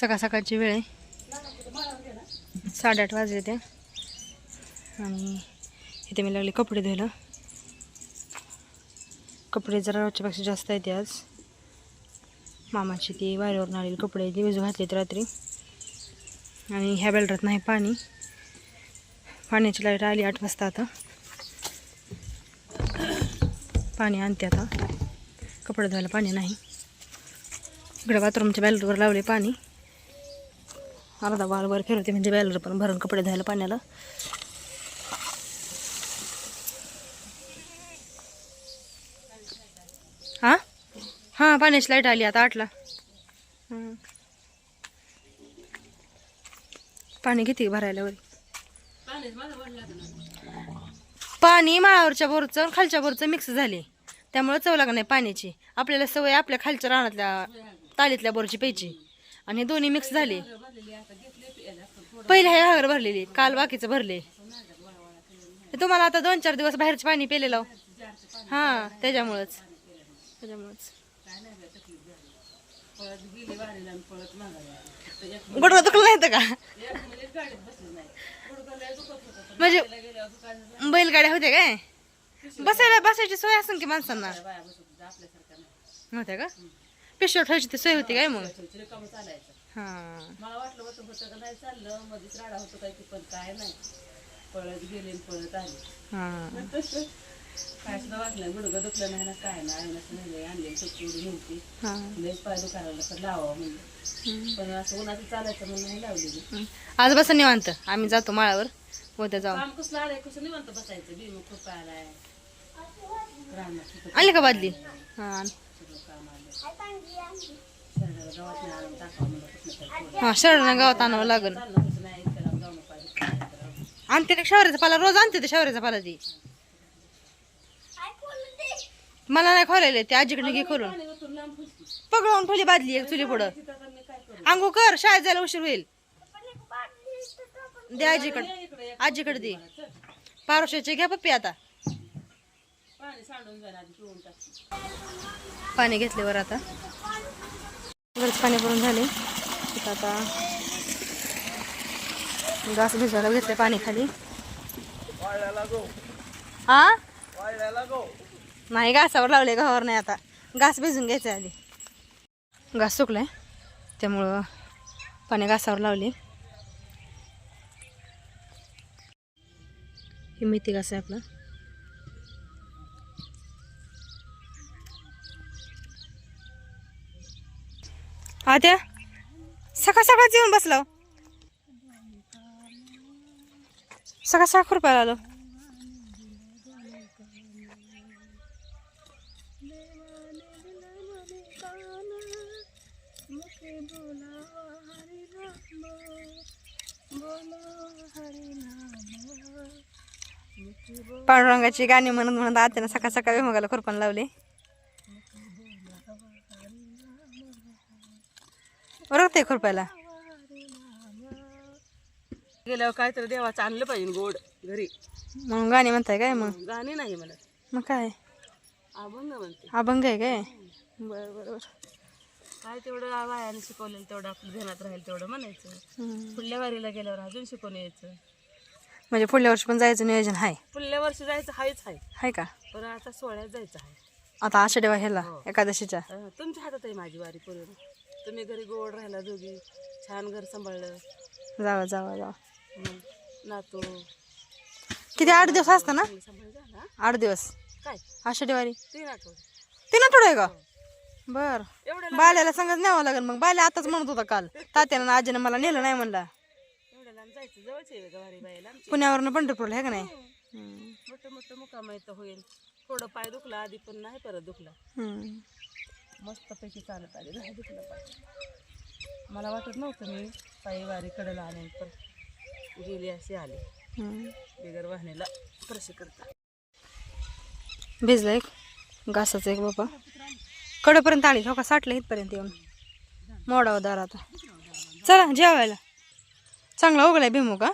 सकाळ सकाळची वेळ आहे. साडेआठ वाजले त्या आणि इथे मी लागले कपडे धुयला. कपडे जरा रोजच्यापेक्षा जास्त आहेत आज. मामाची ती वाऱ्यावरून आलेली कपडे ती भिजू घातलीत रात्री. आणि ह्या बेल्डरात नाही पाणी. पाण्याची लाइट आली आठ वाजता आता. पाणी आणते आता. कपडे धुवायला पाणी नाही. इकडे बाथरूमच्या बॅलरवर लावले पाणी. अर्धा बाल वर फिरवते म्हणजे बॅलर पण भरून कपडे धुवायला पाण्याला. हां? हां पाण्याची लाइट आली आता आठला. पाणी किती भरायला वरी? पाणी माळावरच्या बोरचं आणि खालच्या बोरचं मिक्स झाले. त्यामुळे चव लागणार नाही पाण्याची. आपल्याला सवय आपल्या खालच्या रानातल्या तालीतल्या बोरची प्यायची. आणि दोन्ही मिक्स झाले. पहिले हे हागर भरलेली काल बाकीचं भरले. ते तुम्हाला आता दोन चार दिवस बाहेरचं पाणी पेलेलं हा त्याच्यामुळंच. त्याच्यामुळंच. गुडघा दुखलं नाही तर का? म्हणजे बैलगाड्या होत्या काय? बसायला बसायची सोय असेल की माणसांना? नव्हत्या का? पिशव ठेवायची ती सोय होती काय मग? हा. मला वाटलं होतं होतं का नाही चाललं मध्येच राडा होतो काय ते पण काय नाही. पळत गेले आणि पळत आले. हा. काय सुद्धा वाटलं गुडगं दुखलं नाही ना काय नाही नसं नाही आणले सुटली नव्हती हा. लयच पाय दुखायला तर लावावं पण असं उन्हाचं चालायचं म्हणून नाही लावलेली. आज बसा निवांत. आम्ही जातो माळावर. उद्या जाऊ. काम कसलं आलंय? कसं निवांत बसायचं? भीम खूप आलाय रानात तिथं आणली का बादली? हा. हा शरणा गावात आणावं लागल आणते ते शवऱ्याचा पाला रोज आणते ते शवऱ्याचा पाला ती. मला नाही खोलायला ते आजीकडे घे खोलून. पकडून ओतून ठेवली बादली एक चुली पुढं. तिथं अंगू कर शाळेत जायला उशीर होईल. दे आजीकडे आजीकडे दे. पारोशाचे घ्या पप्पी आता. पाणी सांडून वर पिऊन पाणी घेतल्यावर आता. गरज पाणी भरून झाले. आता घास भिजवायला घेतले पाणी खाली. हा नाही घासावर लावले गव्हावर नाही आता. घास भिजून घ्यायचे आधी. घास सुकलाय. त्यामुळं पाणी घासावर लावले. ही मेथी घास आहे आपला. आद्या सकाळ सकाळच येऊन बसलो सकाळ सकाळ खुरपायला आलो पांडुरंगाची गाणी म्हणत म्हणत आत्यानं सकाळ सकाळी मगाला खुरपण लावले. ओळखते खुरपायला. गेल्यावर काहीतरी देवाचं आणलं पाहिजे गोड घरी. म्हणून गाणी म्हणताय काय मग? गाणे नाही मला मग काय? अभंग म्हणते अभंग आहे काय? बरं बरं बरं. काय तेवढं वायाने शिकवलेलं तेवढं आपलं ध्यानात राहील तेवढं म्हणायचं. पुढल्या वारीला गेल्यावर अजून शिकून यायचं. म्हणजे पुढल्या वर्षी पण जायचं नियोजन आहे पुढल्या वर्षी जायचं हायच आहे आहे का? पण आता सोहळ्यात जायचं आहे आता आषाढी ह्याला एकादशीच्या? अं, तुमच्या हातात आहे माझी वारी पूर्ण तुम्ही घरी गोड राहिला दोघी. छान घर सांभाळलं. जावा जावा जावा. मग नातू. किती? आठ दिवस असतं ना? चांगलं सांभाळ झाला आठ दिवस. काय? आषाढी वारी. तीन आठवडे. तीन आठवडे आहे का? बर. एवढ्या बाल्याला सांगत न्यावं लागेल मग. बाल्या आताच म्हणत होता काल. तात्यानं आणि आजीनं मला नेलं नाही म्हणला. एवढ्या लांब जायचं? जवळच आहे बाईला आमची? पुण्यावरनं पंढरपूरला आहे का नाही? हम्म. मोठं मोठं मुकाम येतं होईल. थोडं पाय दुखला आधी पण नाही परत दुखला. हम्म. मस्तपैकी चालत आले नाही दुखलं मला वाटत नव्हतं मी पायी वारी कडला पण गेली अशी आले. बिगर वाहनेला स्पर्श करता. भिजलं एक. घासाचं एक बाबा. कडपर्यंत आली हो का? साठलं इथपर्यंत येऊन. मोडावं दार आता चला जेवायला. चांगला उगलाय भिमू का?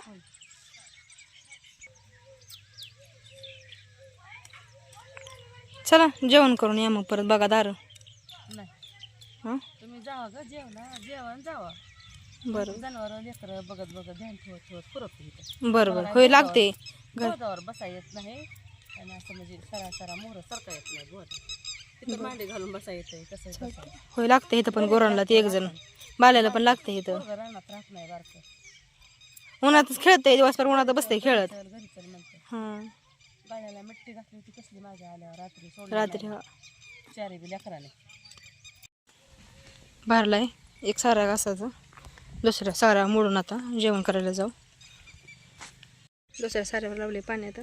चला जेवण करून या मग परत बघा दार. तुम्ही जावा का जेवणा जेवण जावा. बरं. जनावर लेकर बघत बघत ध्यान ठेवत ठेवत पुरत इथं. बरं बरं. होय लागते. गोदावर बसा येत नाही. आणि असं म्हणजे सरा सरा मोहर सरका येत नाही गोद तिथं मांडी घालून बसा येतंय कसं होय लागते इथं पण गोरांना ते एक जण. बाल्याला पण लागते इथं. रानात राहत नाही बारकं. उन्हातच खेळतंय दिवसभर उन्हात बसते खेळत. घरी चल म्हणते. हां. बाळ्याला मिट्टी घातली होती कसली माझ्या आल्यावर. रात्री रात्री चारी बी लेकराने. भरलाय. एक सारा घासाचा. दुसऱ्या सारा मोडून आता जेवण करायला जाऊ. दुसऱ्या साऱ्यावर लावले पाणी आता.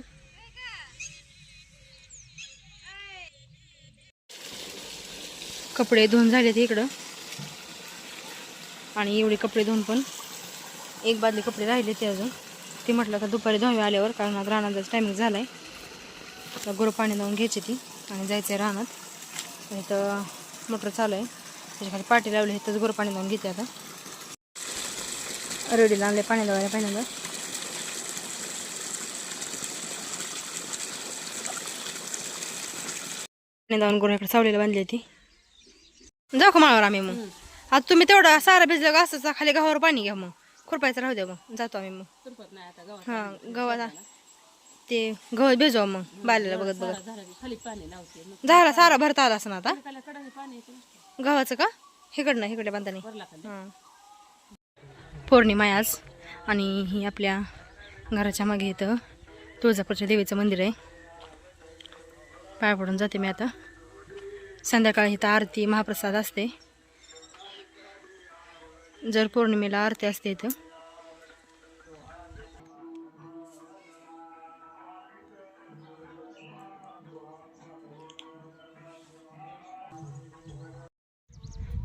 कपडे धुवून झालेत इकडं. आणि एवढे कपडे धुवून पण एक बादली कपडे राहिले ते अजून. ती म्हटलं का दुपारी धुवे आल्यावर कारण आता रानाचा टायमिंग झाला आहे आता पाणी लावून घ्यायची ती आणि जायचं आहे रानात इथं मोटर चालू आहे. त्याच्याखाली पाटी लावली आहे गुरं पाणी लावून घेते आता. रेडीला आणले पाणी लावायला पहिल्यांदा पाणी लावून गुरं इकडे सावलीला बांधली होती. जाऊ का माळावर आम्ही मग? आता तुम्ही तेवढा सारा भिजलं का असं खाली गव्हावर पाणी घ्या मग. खुरपायचं राहू द्या मग जातो आम्ही मग. हां गव्हात ते गव्हात भिजवा मग बाल्याला बघत बघत. झाला सारा भरता आला असं आता? गावाचं का? इकडनं इकडे बांधताना पौर्णिमा आज. आणि ही आपल्या घराच्या मागे इथं तुळजापूरच्या देवीचं मंदिर आहे. पाय पडून जाते मी आता. संध्याकाळी इथं आरती महाप्रसाद असते. जर पौर्णिमेला आरती असते इथं.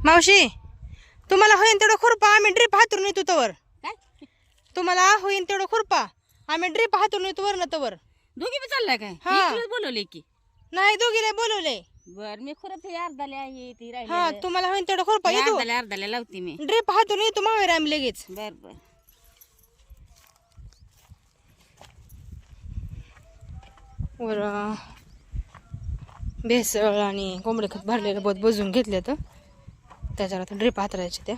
मावशी तुम्हाला होईन तेवढं खुरपा आम्ही ड्रीप हातरून येतो तवर. काय? तुम्हाला होईन तेवढं खुरपा आम्ही ड्रीप हातरून येतो वरनं तवर. दोघी बी चाललाय काय? हा. बोलवले की? नाही दोघीला बोलवले. बर मी खुरप हे अर्धाले आहे ती हा राहिली तुम्हाला होईन तेवढं खुरपा येतो. अर्धाले अर्धाले लावते मी. ड्रीप हातून येतो मावेर आम्ही लगेच. बर बर. वर भेसळ आणि कोंबडी खत भरलेलं बोत बजून घेतले तर त्याच्यावर आता ड्रिप हातरायचे त्या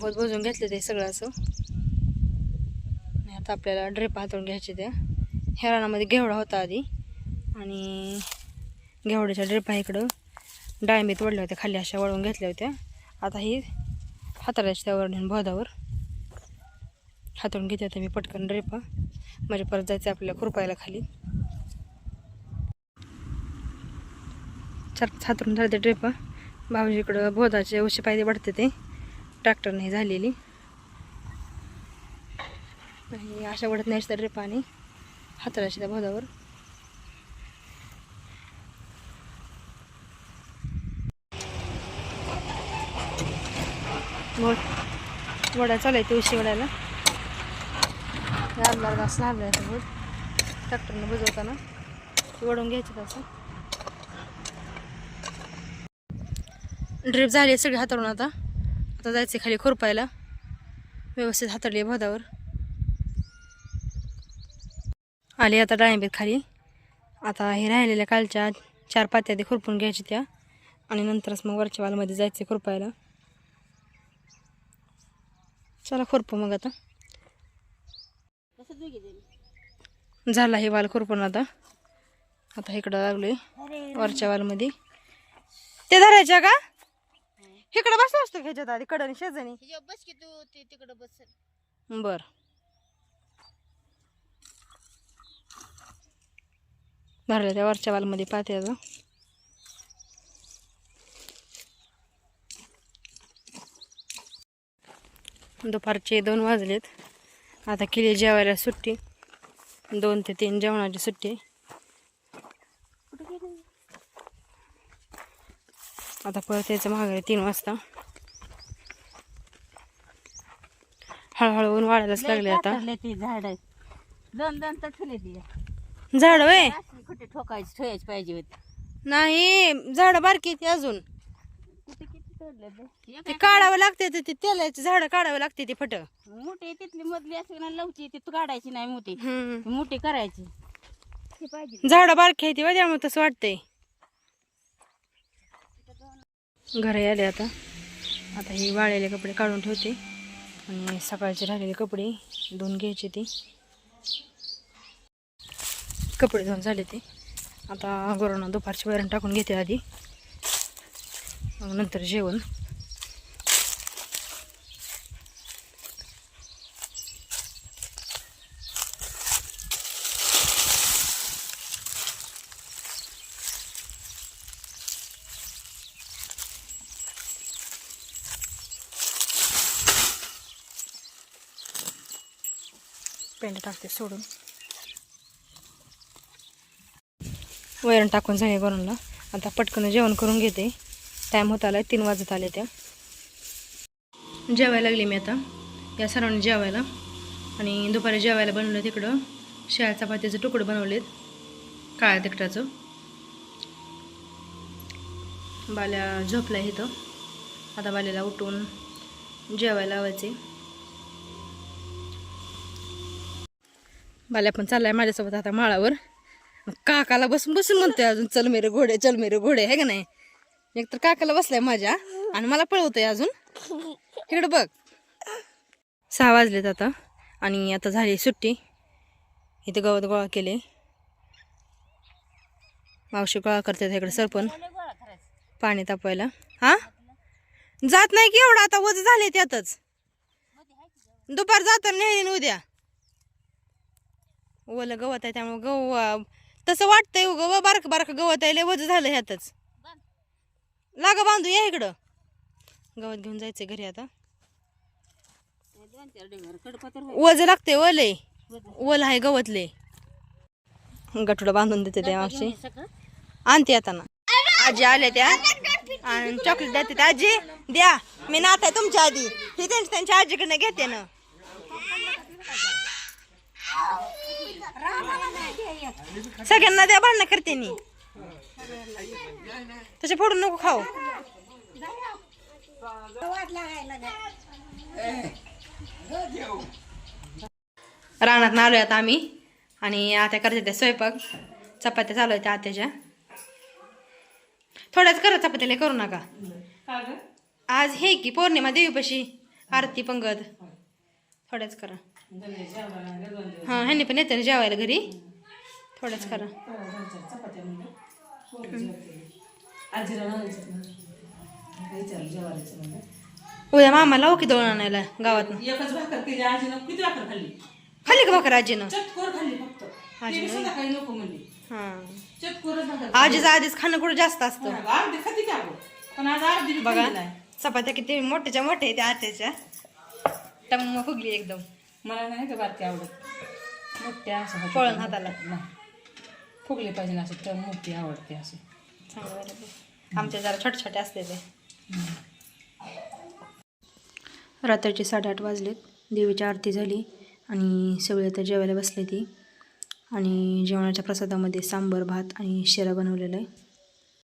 भोज भोजून घेतले ते सगळं असं. आता आपल्याला ड्रिप हातरून घ्यायचे त्या ह्या रानामध्ये घेवडा होता आधी. आणि घेवड्याच्या ड्रिपा इकडं. डाळिंबी तोडल्या होत्या खाली अशा वळून घेतल्या होत्या. आता ही हाताळायची त्यावर नेऊन बोधावर हातून घेते होते मी पटकन ड्रेपा म्हणजे परत जायचं आपल्याला खुरपायला खाली. चार हातरून झाले ड्रेपा भाऊजी इकडं बोधाचे उशी पायदे वाढते ते. ट्रॅक्टरने झालेली. आणि अशा वडत नाही त्या ड्रेपा आणि हाताळायची त्या बोधावर. बोल वडा चालायचं उशी वडायला अर्धा घास लागला आहे बोट. ट्रॅक्टरनं बुजवताना. वडून घ्यायचं तसं ड्रिप झाली सगळी हाताळून आता. आता जायचं खाली खुरपायला. व्यवस्थित हाताळली भोदावर. आली आता डाळिंबीत खाली. आता हे राहिलेल्या कालच्या चार पात्या ते खुरपून घ्यायची त्या. आणि नंतरच मग वरच्या वालमध्ये जायचं खुरपायला. चला खुरपू मग आता. झाला हे वाल खुरपून आता. आता इकडं लागलोय वरच्या वालमध्ये. ते धरायच्या का? इकडं बसला असतो ह्याच्यात आधी कडनी शेजानी बस की तू ते तिकडं बस बर. भरल्या त्या वरच्या वालमध्ये पात्याचं. दुपारचे दोन वाजलेत. आता केली जेवायला सुट्टी. दोन ते तीन जेवणाची सुट्टी. आता परत यायचं माघारी तीन वाजता. हळूहळू ऊन वाढायलाच लागले आता. ती झाड. दोन दोन तर ठेवले ती. झाड वय कुठे ठोकायची ठेवायची पाहिजे होती. नाही झाड बारकी ती अजून. ते काढावं लागते ते तेलाची झाड काढावं लागते ती फट. मोठी तिथली मधली असेल ना लवची ती तू काढायची नाही मोठी. मोठी करायची. झाड बारकी आहे ती मग तसं वाटतंय. घरी आले आता. आता हे वाळलेले कपडे काढून ठेवते. आणि सकाळचे राहिलेले कपडे धुवून घ्यायचे ते. कपडे धुवून झाले ते. आता गोरांना दुपारची वैरण टाकून घेते आधी. नंतर जेवण. पेंड टाकते सोडून. वैरण टाकून झाले गुरांना आता पटकन जेवण करून घेते. टाईम होत आला तीन वाजत आले त्या. जेवायला लागली मी आता. या सर्वांनी जेवायला. आणि दुपारी जेवायला बनवलं तिकडं. शेळ्या चपातीचं तुकडं बनवलेत. काळ्या तिकटाचं बाल्या झोपला इथं. आता बाल्याला उठून जेवायला लावायचे. बाल्या पण चाललाय माझ्यासोबत आता माळावर. काकाला बसून बसून म्हणतोय अजून चल मेरे घोडे चल मेरे घोडे. आहे का नाही? एक तर काकाला बसलाय माझ्या आणि मला पळवतोय अजून. इकडं बघ. सहा वाजलेत आता आणि आता झाली सुट्टी. इथे गवत गोळा केले. मावशी गोळा करतात इकडे सरपण. पाणी तापवायला. हा? जात नाही की एवढं आता वज झाले त्यातच दुपार जाताना नेईन उद्या. ओलं गवत आहे त्यामुळे गव तसं वाटतंय गव बारक बारक गवत आहे लय वज झालं ह्यातच. लागा बांधू या इकडं. गवत घेऊन जायचंय घरी आता. वज लागते ओले ओल आहे गवतले गठुडं बांधून देते त्या मावशी. आणते आता ना. आजी आल्या त्या. आणि चॉकलेट देते त्या. आजी द्या. मी नात आहे तुमच्या आधी. ही त्यांची त्यांच्या आजीकडनं घेते ना. सगळ्यांना द्या भांडणं करते मी. तसे फोडून नको खाऊ. रानात आलोय आता आम्ही. आणि आता करते त्या स्वयंपाक. चपात्या चालू आहेत आत्याच्या. थोड्याच करा चपात्याला करू नका. आज हे की पौर्णिमा देवीपाशी आरती पंगत. थोड्याच करा. हां ह्यांनी पण येतं ना जेवायला घरी थोडंच करा उद्या मामा लावू की दोन आणायला गावात खाली का भाकर आजीनं हां आधीच खाणं कुठं जास्त असतं बघा चपात्या किती मोठ्याच्या मोठ्या त्या आत्याच्या टम्म फुगली एकदम मला नाही का बारकी आवडत मोठ्या असं. पळण हाताला. नाही. फुगली पाहिजे ना अशी तर मोठी आवडते अशी चांगलं झालं ते. आमच्या जरा छोटे छोटे असते ते रात्रीचे साडेआठ वाजलेत देवीची आरती झाली आणि सगळे आता जेवायला बसले ती आणि जेवणाच्या प्रसादामध्ये सांबर भात आणि शिरा बनवलेला आहे